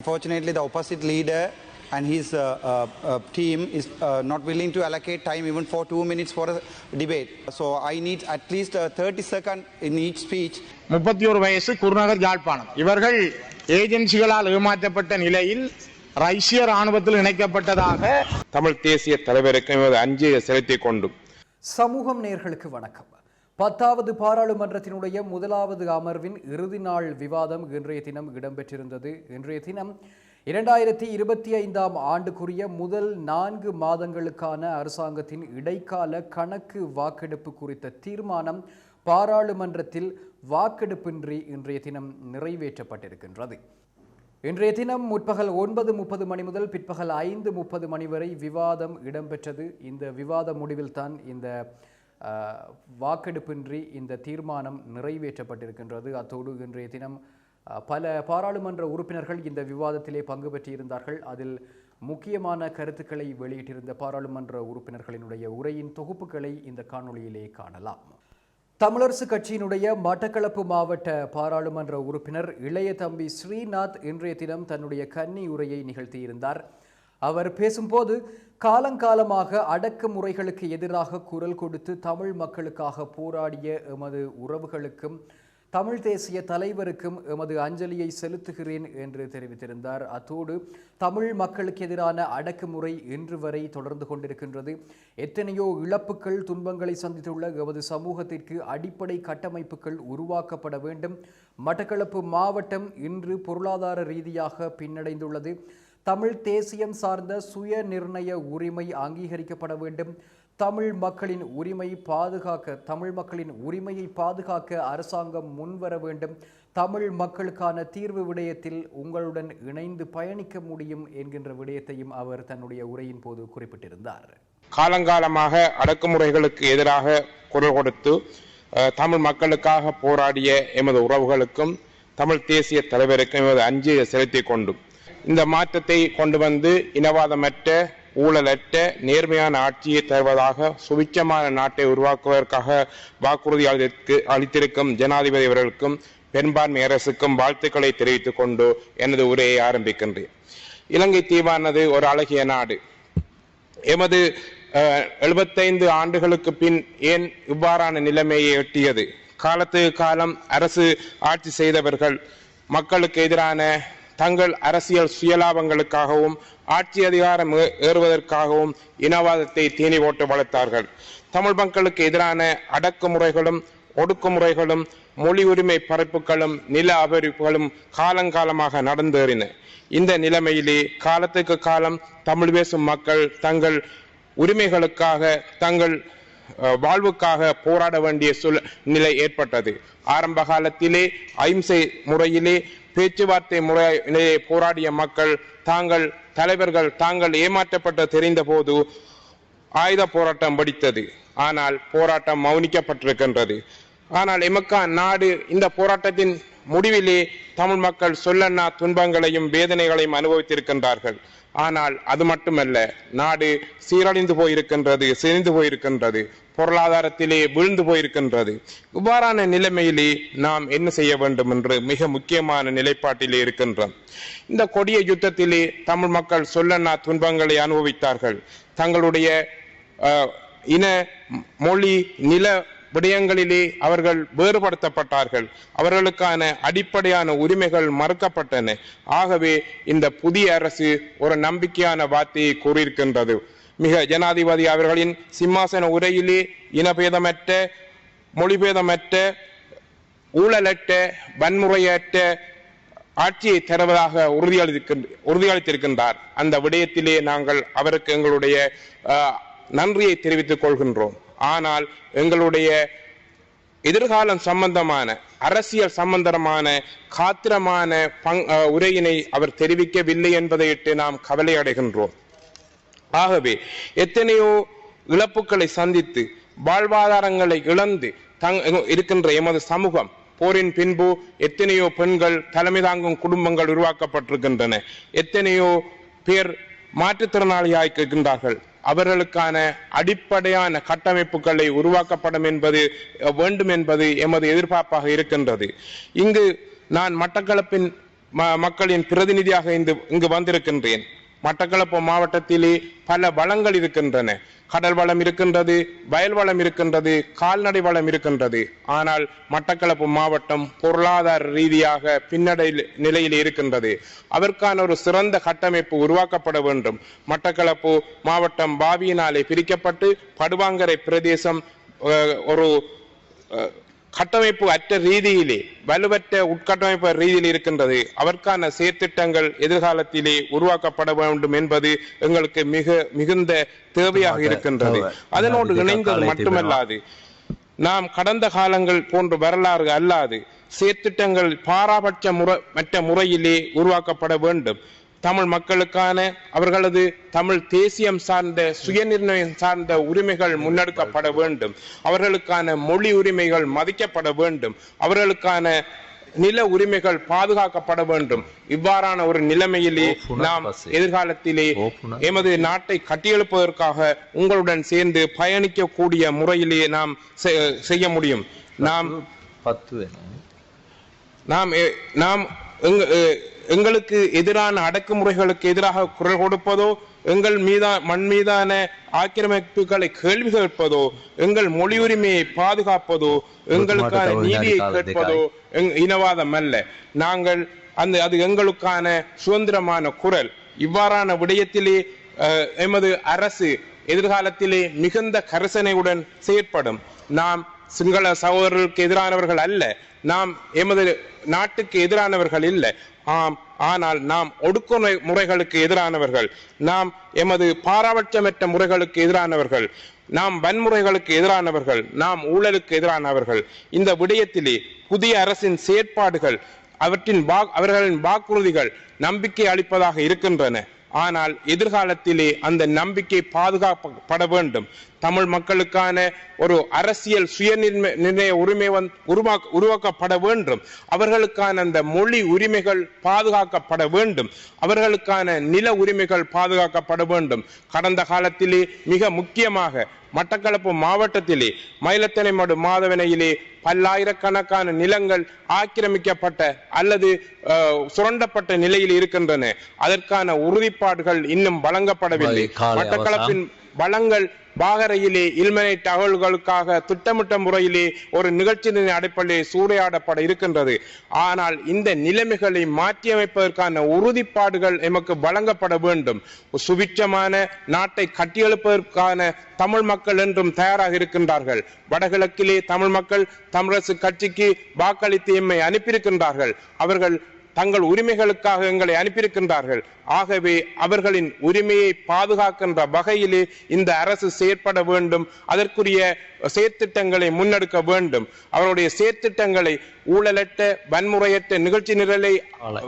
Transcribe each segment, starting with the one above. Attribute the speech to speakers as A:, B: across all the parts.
A: Unfortunately, the opposite leader and his uh, uh, uh, team is uh, not willing to allocate time even for two minutes for a debate. So I need at least uh, 30 seconds in each speech
B: முப்பத்தி ஒரு வயசு குருநகர் யாழ்ப்பாணம் இவர்கள் ஏஜென்சிகளால் ஏமாற்றப்பட்ட நிலையில் ரஷ்ய ராணுவத்தில் இணைக்கப்பட்டதாக
C: தமிழ் தேசிய தலைவருக்கு அஞ்சலியை செலுத்திக் கொண்டும்
D: சமூகம் நேர்களுக்கு வணக்கம் பத்தாவது பாராளுமன்றத்தினுடைய முதலாவது அமர்வின் இறுதி நாள் விவாதம் இன்றைய தினம் இடம்பெற்றிருந்தது. இன்றைய தினம் இரண்டாயிரத்தி இருபத்தி ஐந்தாம் ஆண்டுக்குரிய முதல் நான்கு மாதங்களுக்கான அரசாங்கத்தின் இடைக்கால கணக்கு வாக்கெடுப்பு குறித்த தீர்மானம் பாராளுமன்றத்தில் வாக்கெடுப்பின்றி இன்றைய தினம் நிறைவேற்றப்பட்டிருக்கின்றது. இன்றைய தினம் முற்பகல் ஒன்பது முப்பது மணி முதல் பிற்பகல் ஐந்து முப்பது மணி வரை விவாதம் இடம்பெற்றது. இந்த விவாத முடிவில்தான் இந்த வாக்கெடுப்பின்றி இந்த தீர்மானம் நிறைவேற்றப்பட்டிருக்கின்றது. அத்தோடு இன்றைய தினம் பல பாராளுமன்ற உறுப்பினர்கள் இந்த விவாதத்திலே பங்கு பெற்றிருந்தார்கள். அதில் முக்கியமான கருத்துக்களை வெளியிட்டிருந்த பாராளுமன்ற உறுப்பினர்களினுடைய உரையின் தொகுப்புகளை இந்த காணொளியிலே காணலாம். தமிழரசு கட்சியினுடைய மட்டக்களப்பு மாவட்ட பாராளுமன்ற உறுப்பினர் இளைய தம்பி ஸ்ரீநாத் இன்றைய தினம் தன்னுடைய கன்னி உரையை நிகழ்த்தியிருந்தார். அவர் பேசும்போது காலங்காலமாக அடக்குமுறைகளுக்கு எதிராக குரல் கொடுத்து தமிழ் மக்களுக்காக போராடிய எமது உறவுகளுக்கும் தமிழ் தேசிய தலைவருக்கும் எமது அஞ்சலியை செலுத்துகிறேன் என்று தெரிவித்திருந்தார். அத்தோடு தமிழ் மக்களுக்கு எதிரான அடக்குமுறை இன்று வரை தொடர்ந்து கொண்டிருக்கின்றது. எத்தனையோ இழப்புகள் துன்பங்களை சந்தித்துள்ள எமது சமூகத்திற்கு அடிப்படை கட்டமைப்புகள் உருவாக்கப்பட வேண்டும். மட்டக்களப்பு மாவட்டம் இன்று பொருளாதார ரீதியாக பின்னடைந்துள்ளது. தமிழ் தேசியம் சார்ந்த சுய நிர்ணய உரிமை அங்கீகரிக்கப்பட வேண்டும். தமிழ் மக்களின் உரிமை பாதுகாக்க தமிழ் மக்களின் உரிமையை பாதுகாக்க அரசாங்கம் முன்வர வேண்டும். தமிழ் மக்களுக்கான தீர்வு விடயத்தில் உங்களுடன் இணைந்து பயணிக்க முடியும் என்கின்ற விடயத்தையும் அவர் தன்னுடைய உரையின் போது குறிப்பிட்டிருந்தார்.
C: காலங்காலமாக அடக்குமுறைகளுக்கு எதிராக குரல் கொடுத்து அஹ், தமிழ் மக்களுக்காக போராடிய எமது உறவுகளுக்கும் தமிழ் தேசிய தலைவருக்கும் எமது அஞ்சலியை செலுத்திக் கொண்டும். இந்த மாற்றத்தை கொண்டு வந்து இனவாதமற்ற ஊழலற்ற நேர்மையான ஆட்சியை தருவதாக சுவிச்சமான நாட்டை உருவாக்குவதற்காக வாக்குறுதி அளித்திருக்கு- அளித்திருக்கும் ஜனாதிபதி அவர்களுக்கும் பெரும்பான்மை அரசுக்கும் வாழ்த்துக்களை தெரிவித்துக் கொண்டு எனது உரையை ஆரம்பிக்கின்றேன். இலங்கை தீவானது ஒரு அழகிய நாடு. எமது எழுபத்தைந்து ஆண்டுகளுக்கு பின் ஏன் இவ்வாறான நிலைமையை எட்டியது? காலத்துக்கு காலம் அரசு ஆட்சி செய்தவர்கள் மக்களுக்கு எதிரான தங்கள் அரசியல் சுயலாபங்களுக்காகவும் ஆட்சி அதிகாரம் ஏ- ஏறுவதற்காகவும் இனவாதத்தை தீனி போட்டு வளர்த்தார்கள். தமிழ் மக்களுக்கு எதிரான அடக்குமுறைகளும் ஒடுக்குமுறைகளும் மொழி உரிமை பறிப்புகளும் நில அபரிப்புகளும் காலங்காலமாக நடந்தேறின. இந்த நிலைமையிலே காலத்துக்கு காலம் தமிழ் பேசும் மக்கள் தங்கள் உரிமைகளுக்காக தங்கள் அஹ், வாழ்வுக்காக போராட வேண்டிய சூழ் நிலை ஏற்பட்டது. ஆரம்ப காலத்திலே அஹிம்சை முறையிலே பேச்சுவார்த்தை முறையிலேயே போராடிய மக்கள் தாங்கள் தலைவர்கள் தாங்கள் ஏமாற்றப்பட்டு தெரிந்த போது ஆயுத போராட்டம் வெடித்தது. ஆனால் போராட்டம் மௌனிக்கப்பட்டிருக்கின்றது. ஆனால் எமக்கா நாடு இந்த போராட்டத்தின் முடிவிலே தமிழ் மக்கள் சொல்லன்னா துன்பங்களையும் வேதனைகளையும் அனுபவித்திருக்கின்றார்கள். ஆனால் அது மட்டுமல்ல நாடு சீரழிந்து போயிருக்கின்றது சிரிந்து போயிருக்கின்றது பொருளாதாரத்திலே வீழ்ந்து போயிருக்கின்றது. இவ்வாறான நிலைமையிலே நாம் என்ன செய்ய வேண்டும் என்று மிக முக்கியமான நிலைப்பாட்டிலே இருக்கின்றோம். இந்த கொடிய யுத்தத்திலே தமிழ் மக்கள் சொல்லன்னா துன்பங்களை அனுபவித்தார்கள். தங்களுடைய இன மொழி நில விடயங்களிலே அவர்கள் வேறுபடுத்தப்பட்டார்கள். அவர்களுக்கான அடிப்படையான உரிமைகள் மறுக்கப்பட்டன. ஆகவே இந்த புதிய அரசு ஒரு நம்பிக்கையான வார்த்தையை கூறியிருக்கின்றது. மிக ஜனாதிபதி அவர்களின் சிம்மாசன உரையிலே இனபேதமற்ற மொழிபேதமற்ற ஊழலற்ற வன்முறையற்ற ஆட்சியை தருவதாக உறுதியளித்திருக்கின்ற- உறுதியளித்திருக்கின்றார். அந்த விடயத்திலே நாங்கள் அவருக்கு எங்களுடைய நன்றியை தெரிவித்துக் கொள்கின்றோம். ஆனால் எங்களுடைய எதிர்காலம் சம்பந்தமான அரசியல் சம்பந்தமான காத்திரமான பங் அஹ், உரையினை அவர் தெரிவிக்கவில்லை என்பதையிட்டு நாம் கவலை அடைகின்றோம். ஆகவே எத்தனையோ இழப்புகளை சந்தித்து வாழ்வாதாரங்களை இழந்து தங் இருக்கின்ற எமது சமூகம் போரின் பின்பு எத்தனையோ பெண்கள் தலைமை தாங்கும் குடும்பங்கள் உருவாக்கப்பட்டிருக்கின்றன. எத்தனையோ பேர் மாற்றுத்திறனாளியாகின்றார்கள் அவர்களுக்கான அடிப்படையான கட்டமைப்புகளை உருவாக்கப்படும் என்பது வேண்டும் என்பது எமது எதிர்பார்ப்பாக இருக்கின்றது. இங்கு நான் மட்டக்களப்பின் ம- மக்களின் பிரதிநிதியாக இங்கு வந்திருக்கின்றேன். மட்டக்களப்பு மாவட்டத்திலே பல வளங்கள் இருக்கின்றன. கடல் வளம் இருக்கின்றது வயல் வளம் இருக்கின்றது கால்நடை வளம் இருக்கின்றது. ஆனால் மட்டக்களப்பு மாவட்டம் பொருளாதார ரீதியாக பின்னடை நிலையில் இருக்கின்றது. அதற்கான ஒரு சிறந்த கட்டமைப்பு உருவாக்கப்பட வேண்டும். மட்டக்களப்பு மாவட்டம் பாவியினாலே பிரிக்கப்பட்டு படுவாங்கரை பிரதேசம் ஒரு கட்டமைப்பு அற்ற ரீதியிலே வலுவற்ற உட்கட்டமைப்பு ரீதியில் இருக்கின்றது. அதற்கான செயற்திட்டங்கள் எதிர்காலத்திலே உருவாக்கப்பட வேண்டும் என்பது எங்களுக்கு மிக மிகுந்த தேவையாக இருக்கின்றது. அதனோடு இணைந்தது மட்டுமல்லாது நாம் கடந்த காலங்கள் போன்ற வரலாறு அல்லாது செயற்திட்டங்கள் பாராபட்ச முறை மற்ற முறையிலே உருவாக்கப்பட வேண்டும். தமிழ் மக்களுக்கான அவர்களது தமிழ் தேசியம் சார்ந்த சுயநிர்ணயம் சார்ந்த உரிமைகள் முன்னெடுக்கப்பட வேண்டும். அவர்களுக்கான மொழி உரிமைகள் மதிக்கப்பட வேண்டும். அவர்களுக்கான நில உரிமைகள் பாதுகாக்கப்பட வேண்டும். இவ்வாறான ஒரு நிலைமையிலே நாம் எதிர்காலத்திலே எமது நாட்டை கட்டியெழுப்பதற்காக உங்களுடன் சேர்ந்து பயணிக்கக்கூடிய முறையிலே நாம் செய்ய முடியும். நாம் நாம் நாம் எங்களுக்கு எதிரான அடக்குமுறைகளுக்கு எதிராக குரல் கொடுப்பதோ எங்கள் மீதா மண் மீதான ஆக்கிரமிப்புகளை கேள்வி கேட்பதோ எங்கள் மொழி உரிமையை பாதுகாப்பதோ எங்களுக்கான நீதியை கேட்பதோ இனவாதம் அல்ல நாங்கள் அந்த அது எங்களுக்கான சுதந்திரமான குரல். இவ்வாறான விடயத்திலே எமது அரசு எதிர்காலத்திலே மிகுந்த கரிசனையுடன் செயற்படும். நாம் சிங்கள சகோதரர்களுக்கு எதிரானவர்கள் அல்ல. நாம் எமது நாட்டுக்கு எதிரானவர்கள் இல்லை. ஆம் ஆனால் நாம் ஒடுக்குமுறை முறைகளுக்கு எதிரானவர்கள். நாம் எமது பாராபட்சமற்ற முறைகளுக்கு எதிரானவர்கள். நாம் வன்முறைகளுக்கு எதிரானவர்கள். நாம் ஊழலுக்கு எதிரானவர்கள். இந்த விடயத்திலே புதிய அரசின் செயற்பாடுகள் அவற்றின் வா- அவர்களின் வாக்குறுதிகள் நம்பிக்கை அளிப்பதாக இருக்கின்றன. ஆனால் எதிர்காலத்திலே அந்த நம்பிக்கை பாதுகாக்கப்பட வேண்டும். தமிழ் மக்களுக்கான ஒரு அரசியல் சுயநிர்ணய நிர்ணய உரிமை உருவாக்கப்பட வேண்டும். அவர்களுக்கான அந்த மொழி உரிமைகள் பாதுகாக்கப்பட வேண்டும். அவர்களுக்கான நில உரிமைகள் பாதுகாக்கப்பட வேண்டும். கடந்த காலத்திலே மிக முக்கியமாக மட்டக்களப்பு மாவட்டத்திலே மயிலத்தனைமடு மாதவனையிலே பல்லாயிரக்கணக்கான நிலங்கள் ஆக்கிரமிக்கப்பட்ட அல்லது சுரண்டப்பட்ட நிலையில் இருக்கின்றன. அதற்கான உறுதிப்பாடுகள் இன்னும் வழங்கப்படவில்லை. மட்டக்களப்பின் வளங்கள் பாகரையிலே இல்மனை தகவல்களுக்காக திட்டமிட்ட முறையிலே ஒரு நிகழ்ச்சியின் அடிப்படையில் சூறையாடப்பட இருக்கின்றது. ஆனால் இந்த நிலைமைகளை மாற்றியமைப்பதற்கான உறுதிப்பாடுகள் எமக்கு வழங்கப்பட வேண்டும். சுபிட்சமான நாட்டை கட்டியெழுப்பதற்கான தமிழ் மக்கள் என்றும் தயாராக இருக்கின்றார்கள். வடகிழக்கிலே தமிழ் மக்கள் தமிழரசு கட்சிக்கு வாக்களித்து எம்மை அனுப்பியிருக்கின்றார்கள். அவர்கள் தங்கள் உரிமைகளுக்காக எங்களை அனுப்பியிருக்கின்றார்கள். ஆகவே அவர்களின் உரிமையை பாதுகாக்கின்ற வகையிலே இந்த அரசு செயற்பட வேண்டும். அதற்குரிய செயற்திட்டங்களை முன்னெடுக்க வேண்டும். அவருடைய செயற்திட்டங்களை ஊழலற்ற வன்முறையற்ற நிகழ்ச்சி நிரலை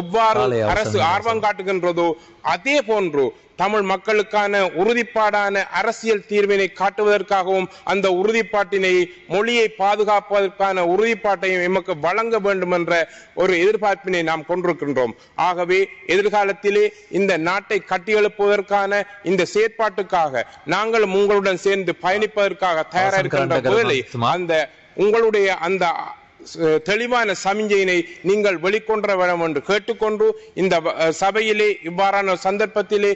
C: எவ்வாறு அரசு ஆர்வம் காட்டுகின்றதோ அதே போன்று தமிழ் மக்களுக்கான உறுதிப்பாடான அரசியல் தீர்வினை காட்டுவதற்காகவும் அந்த உறுதிப்பாட்டினை மொழியை பாதுகாப்பதற்கான உறுதிப்பாட்டையும் எமக்கு வழங்க வேண்டும் என்ற ஒரு எதிர்பார்ப்பினை நாம் கொண்டிருக்கின்றோம். ஆகவே எதிர்காலத்திலே இந்த நாட்டை கட்டியெழுப்புவதற்கான இந்த செயற்பாட்டுக்காக நாங்களும் உங்களுடன் சேர்ந்து பயணிப்பதற்காக தயாராக இருக்கின்ற வேளை அந்த உங்களுடைய அந்த தெளிவான சமிஞ்சையினை நீங்கள் வெளிக்கொண்டு வேண்டும் என்று கேட்டுக்கொண்டு இந்த சபையிலே இவ்வாறான சந்தர்ப்பத்திலே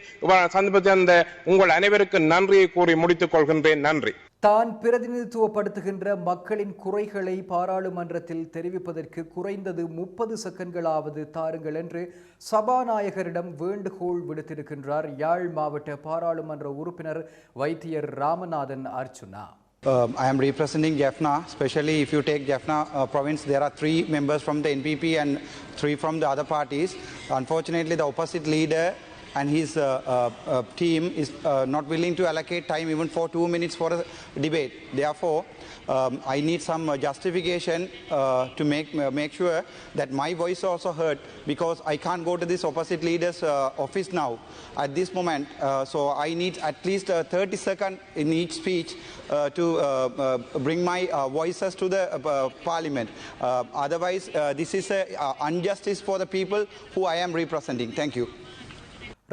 C: சந்தர்ப்பத்தில் அந்த உங்கள் அனைவருக்கும் நன்றியை கூறி முடித்துக் கொள்கின்றேன். நன்றி.
D: தான் பிரதிநிதித்துவப்படுத்துகின்ற மக்களின் குறைகளை பாராளுமன்றத்தில் தெரிவிப்பதற்கு குறைந்தது முப்பது செகண்ட்களாவது தாருங்கள் என்று சபாநாயகரிடம் வேண்டுகோள் விடுத்திருக்கின்றார் யாழ் மாவட்ட பாராளுமன்ற உறுப்பினர் வைத்தியர் Ramanathan Archuna.
A: Um, I am representing Jaffna, especially if you take Jaffna uh, province, there are three members from the NPP and three from the other parties. Unfortunately, the opposite leader and his uh, uh, uh, team is uh, not willing to allocate time even for two minutes for a debate. Therefore, um, I need some uh, justification uh, to make make sure that my voice also heard because I can't go to this opposite leader's office now at this moment. So I need at least uh, 30 seconds in each speech to bring my voices to the parliament. Otherwise, this is a uh, injustice for the people who I am representing. Thank you.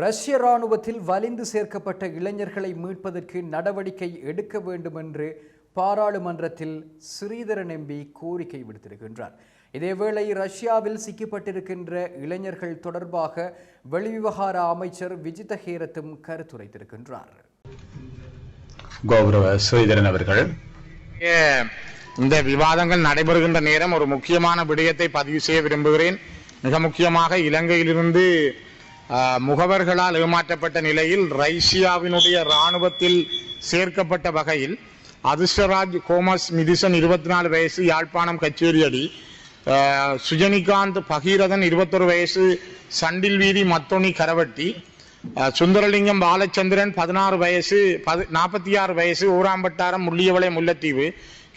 D: ரஷ்ய ராணுவத்தில் வலிந்து சேர்க்கப்பட்ட இளைஞர்களை மீட்பதற்கு நடவடிக்கை எடுக்க வேண்டும் என்று பாராளுமன்றத்தில் ஸ்ரீதரன் எம்பி கோரிக்கை விடுத்திருக்கின்றார். இதேவேளை ரஷ்யாவில் சிக்கப்பட்டிருக்கின்ற இளைஞர்கள் தொடர்பாக வெளிவிவகார அமைச்சர் விஜித ஹேரத்தும் கருத்துரைத்திருக்கின்றார்.
E: கௌரவ ஸ்ரீதரன் அவர்கள்.
B: இந்த விவாதங்கள் நடைபெறுகின்ற நேரம் ஒரு முக்கியமான விடயத்தை பதிவு செய்ய விரும்புகிறேன். மிக முக்கியமாக இலங்கையிலிருந்து முகவர்களால் ஏமாற்றப்பட்ட நிலையில் ரஷ்யாவினுடைய இராணுவத்தில் சேர்க்கப்பட்ட வகையில் அதிர்ஷ்டராஜ் கோமஸ் மிதிசன் இருபத்தி நாலு வயசு யாழ்ப்பாணம் கச்சேரியடி சுஜனிகாந்த் பகீரதன் இருபத்தொரு வயசு சண்டில் வீதி மத்தொனி கரவட்டி. சுந்தரலிங்கம் பாலச்சந்திரன் பதினாறு வயசு நாற்பத்தி ஆறு வயசு ஊராம்பட்டாரம் முள்ளியவளை முல்லைத்தீவு.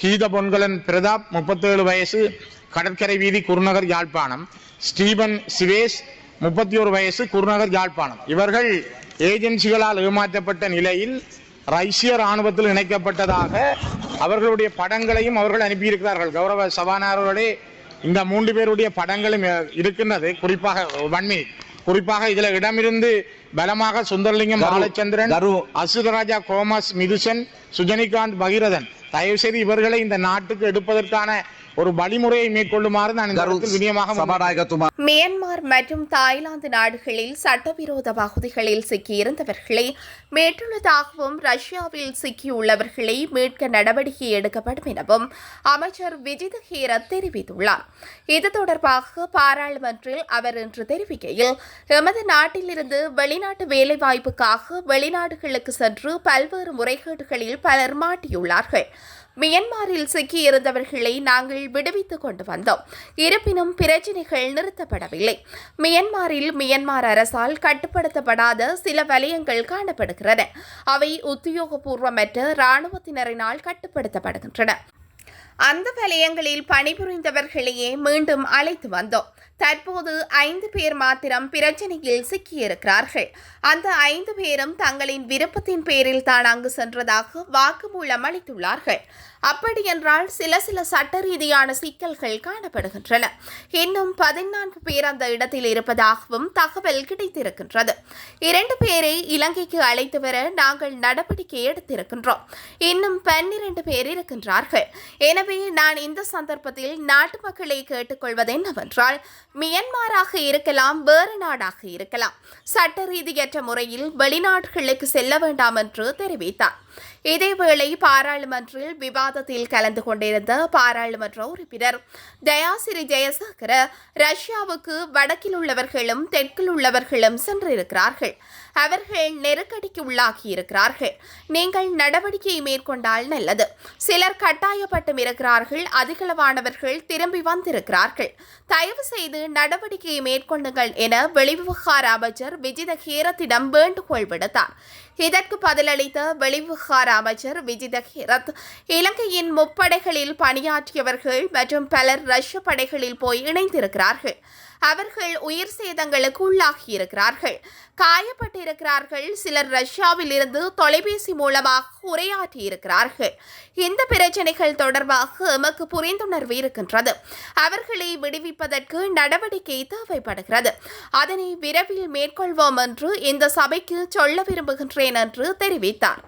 B: கீத பொன்கலன் பிரதாப் முப்பத்தேழு வயசு கடற்கரை வீதி குருநகர் யாழ்ப்பாணம். ஸ்டீபன் சிவேஷ் முப்பத்தி ஒரு வயசு குருநகர் யாழ்ப்பாணம். இவர்கள் ஏஜென்சிகளால் ஏமாற்றப்பட்ட நிலையில் ரஷ்ய ராணுவத்தில் இணைக்கப்பட்டதாக அவர்களுடைய படங்களையும் அவர்கள் அனுப்பியிருக்கிறார்கள். கௌரவ சபாநாயகர்களே இந்த மூன்று பேருடைய படங்களும் இருக்கின்றது. குறிப்பாக வன்மி. குறிப்பாக இதுல இடமிருந்து பலமாக சுந்தரலிங்கம் பாலச்சந்திரன் அசுரராஜா கோமஸ் மிதுசன் சுஜனிகாந்த் பகீரதன். தயவு செய்து இவர்களை இந்த நாட்டுக்கு எடுப்பதற்கான ஒரு வழிமுறையை மேற்கொள்ளுமாறு நான்
F: மியான்மர் மற்றும் தாய்லாந்து நாடுகளில் சட்டவிரோத பகுதிகளில் சிக்கியிருந்தவர்களை மீட்டுள்ளதாகவும் ரஷ்யாவில் சிக்கியுள்ளவர்களை மீட்க நடவடிக்கை எடுக்கப்படும் எனவும் அமைச்சர் விஜித ஹீரத் தெரிவித்துள்ளார். இது தொடர்பாக பாராளுமன்றில் அவர் இன்று தெரிவிக்கையில் எமது நாட்டிலிருந்து வெளிநாட்டு வேலைவாய்ப்புக்காக வெளிநாடுகளுக்கு சென்று பல்வேறு முறைகேடுகளில் பலர் மாட்டியுள்ளார்கள். மியன்மாரில் சிக்கியிருந்தவர்களை நாங்கள் விடுவித்துக் கொண்டு வந்தோம். இருப்பினும் பிரச்சினைகள் நிறுத்தப்படவில்லை. மியன்மாரில் மியன்மார் அரசால் கட்டுப்படுத்தப்படாத சில வலயங்கள் காணப்படுகின்றன. அவை உத்தியோகபூர்வமற்ற இராணுவத்தினரினால் கட்டுப்படுத்தப்படுகின்றன. அந்த வலயங்களில் பணிபுரிந்தவர்களையே மீண்டும் அழைத்து வந்தோம். தற்போது ஐந்து பேர் மாத்திரம் பிரச்சனையில் சிக்கியிருக்கிறார்கள். அந்த ஐந்து பேரும் தங்களின் விருப்பத்தின் பேரில் தான் அங்கு சென்றதாக வாக்குமூலம் அளித்துள்ளார்கள். அப்படியென்றால் சில சில சட்ட ரீதியான சிக்கல்கள் காணப்படுகின்றன. இன்னும் பதினான்கு பேர் அந்த இடத்தில் இருப்பதாகவும் தகவல் கிடைத்திருக்கின்றது. இரண்டு பேரை இலங்கைக்கு அழைத்து வர நாங்கள் நடவடிக்கை எடுத்திருக்கின்றோம். இன்னும் பன்னிரண்டு பேர் இருக்கின்றார்கள். எனவே நான் இந்த சந்தர்ப்பத்தில் நாட்டு மக்களை கேட்டுக்கொள்வது என்னவென்றால் மியன்மாராக இருக்கலாம் வேறு நாடாக இருக்கலாம். சட்ட ரீதியற்ற முறையில் வெளிநாடுகளுக்கு செல்ல வேண்டாம் என்று தெரிவித்தார். இதேவேளை பாராளுமன்றில் விவாதத்தில் கலந்து கொண்டிருந்த பாராளுமன்ற உறுப்பினர் தயாசிரி ஜெயசேகர ரஷ்யாவுக்கு வடக்கில் உள்ளவர்களும் தெற்கில் உள்ளவர்களும் சென்றிருக்கிறார்கள். அவர்கள் நெருக்கடிக்கு உள்ளாகி இருக்கிறார்கள் நீங்கள் நடவடிக்கையை மேற்கொண்டால் நல்லது. சிலர் கட்டாயப்பட்டும் இருக்கிறார்கள் அதிகளவானவர்கள் திரும்பி வந்திருக்கிறார்கள். தயவு செய்து நடவடிக்கையை மேற்கொள்ளுங்கள் என வெளிவிவகார அமைச்சர் விஜித ஹேரத்திடம் வேண்டுகோள் விடுத்தார். இதற்கு பதிலளித்த வெளிவிவகார அமைச்சர் விஜித ஹேரத் இலங்கையின் முப்படைகளில் பணியாற்றியவர்கள் மற்றும் பலர் ரஷ்ய படைகளில் போய் இணைந்திருக்கிறார்கள். அவர்கள் உயிர் சேதங்களுக்கு உள்ளாகியிருக்கிறார்கள். காயப்பட்டிருக்கிறார்கள். சிலர் ரஷ்யாவில் இருந்து தொலைபேசி மூலமாக உரையாற்றி இருக்கிறார்கள் இந்த பிரச்சனைகள் தொடர்பாக எமக்கு புரிந்துணர்வு இருக்கின்றது. அவர்களை விடுவிப்பதற்கு நடவடிக்கை தேவைப்படுகிறது. அதனை விரைவில் மேற்கொள்வோம் என்று இந்த சபைக்கு சொல்ல விரும்புகின்றேன் என்று தெரிவித்தார்.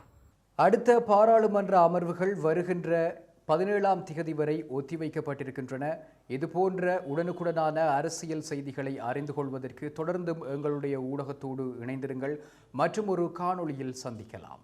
D: அடுத்த பாராளுமன்ற அமர்வுகள் வருகின்ற பதினேழாம் திகதி வரை ஒத்திவைக்கப்பட்டிருக்கின்றன. இதுபோன்ற உடனுக்குடனான அரசியல் செய்திகளை அறிந்து கொள்வதற்கு தொடர்ந்தும் எங்களுடைய ஊடகத்தோடு இணைந்திருங்கள். மற்றும் ஒரு காணொளியில் சந்திக்கலாம்.